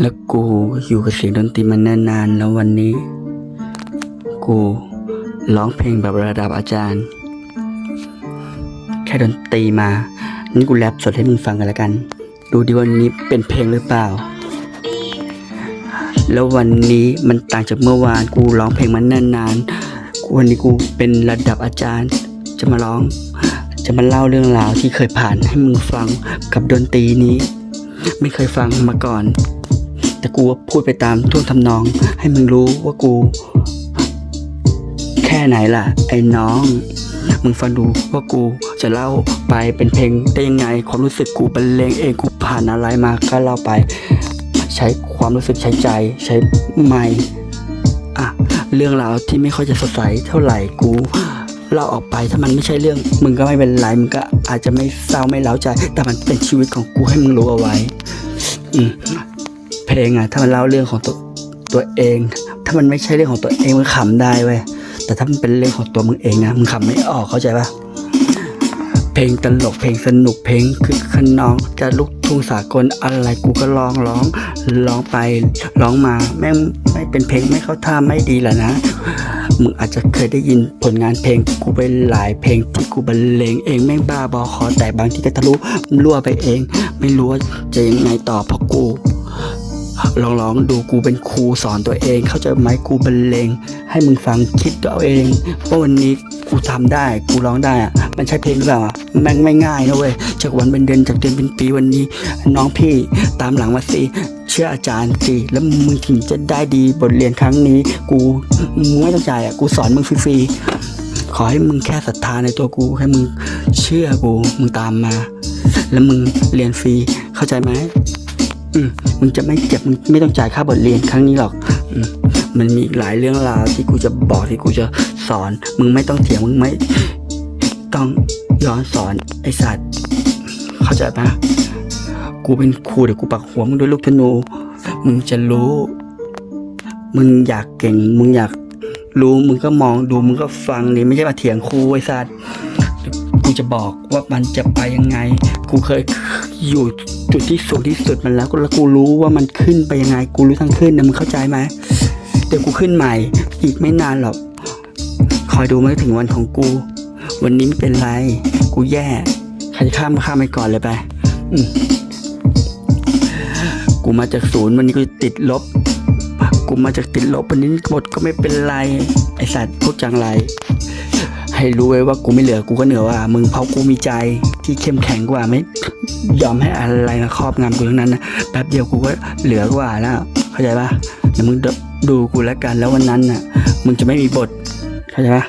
แล้วกูอยู่กับเสียงดนตรีมานานๆแล้ววันนี้ กูร้องเพลงแบบระดับอาจารย์ แค่ดนตรีมานี่กูแรปสดให้มึงฟังกันแล้วกัน ดูดิวันนี้เป็นเพลงหรือเปล่า แล้ววันนี้มันต่างจากเมื่อวานกูร้องเพลงมานานๆกูวันนี้กูเป็นระดับอาจารย์จะมาร้อง จะมาเล่าเรื่องราวที่เคยผ่านให้มึงฟังกับดนตรีนี้ ไม่เคยฟังมาก่อน แต่กูพูดไปตามท่วงทำนอง ให้มึงรู้ว่ากู แค่ไหนล่ะ ไอ้น้อง มึงฟังดูว่ากูจะเล่าไปเป็นเพลงได้ยังไง ความรู้สึกกูบรรเลงเองกูผ่านอะไรมาก็เล่าไป ใช้ความรู้สึกใช้ใจ ใช้ไม้อะเรื่องราวที่ไม่ค่อยจะสดใสเท่าไหร่กู เล่าออกไปถ้ามันไม่ใช่เรื่อง มึงก็ไม่เป็นไรมึงก็อาจจะไม่เศร้าไม่เล้าใจ แต่มันเป็นชีวิตของกูให้มึงรู้เอาไว้อืเพลงอะ ถ้ามันเล่าเรื่องของตัวตัวเอง ถ้ามันไม่ใช่เรื่องของตัวเองมึงขำได้เว้ยแต่ถ้ามันเป็นเรื่องของตัวมึงเองนะมึงขำไม่ออกเข้าใจปะเพลงตลกเพลงสนุกเพลงคือขนองจะลุก ทุ่งสากลอะไรกูก็ร้องร้องร้องไปร้องมาแม่งไม่เป็นเพลงไม่เข้าท่าไม่ดีแหละนะมึงอาจจะเคยได้ยินผลงานเพลงกูไปหลายเพลงที่กูบรรเลงเองแม่งบ้าบอคอแต่บางที่ก็ทะลุรั่วไปเอง ไม่รู้ว่าจะยังไงต่อเพราะกู ลองร้องดูกูเป็นครูสอนตัวเอง เข้าใจไหมกูบรรเลงให้มึงฟังคิดตัวเอาเองว่าวันนี้กูทำได้กูร้องได้อะมันใช่เพลงหรือเปล่าแม่งไม่ง่ายนะเว้ยจากวันเป็นเดือนจากเดือนเป็นปีวันนี้ น้องพี่ตามหลังมาสิเชื่ออาจารย์สิแล้วมึงถึงจะได้ดีบทเรียนครั้งนี้ กูมึงไม่ต้องจ่ายอะกูสอนมึงฟรีๆขอให้มึงแค่ศรัทธาในตัวกูให้มึงเชื่อกูมึงตามมา แล้วมึงเรียนฟรีเข้าใจไหม อืมมึงจะไม่เจ็บมึงไม่ต้องจ่ายค่าบทเรียนครั้งนี้หรอก อืมมันมีหลายเรื่องราวที่กูจะบอกที่กูจะสอน มึงไม่ต้องเถียงมึงไม่ต้องย้อนสอนไอสัตว์เข้าใจปะกูเป็นครูเดี๋ยวกูปักหัวมึงด้วยลูกธนู มึงจะรู้ มึงอยากเก่ง มึงอยากรู้มึงก็มองดูมึงก็ฟังนี่ไม่ใช่มาเถียงครูไอ้สัตว์กูจะบอกว่ามันจะไปยังไง กูเคย อยู่จุดที่สูงที่สุดมันแล้วแล้วกูรู้ว่ามันขึ้นไปยังไง กูรู้ทางขึ้นนะมึงเข้าใจไหมเดี๋ยวกูขึ้นใหม่ อีกไม่นานหรอกคอยดูมาถึงวันของกู วันนี้ไม่เป็นไร กูแย่ใครจะข้ามข้ามไปก่อนเลยไปกูมาจากศูนย์วันนี้กูติดลบกูมาจากติดลบวันนี้หมดก็ไม่เป็นไร ไอสัตว์พวกจังไร ให้รู้ไว้ว่ากูไม่เหลือกูก็เหนือว่ามึงเพราะกูมีใจที่เข้มแข็งกว่าไม่ ยอมให้อะไรมาครอบงำกูทั้งนั้นนะแป๊บเดียวกูก็เหลือกว่าแล้วเข้าใจปะเดี๋ยวมึงดูดูกูแล้วกันแล้ววันนั้นน่ะมึงจะไม่มีบทเข้าใจปะ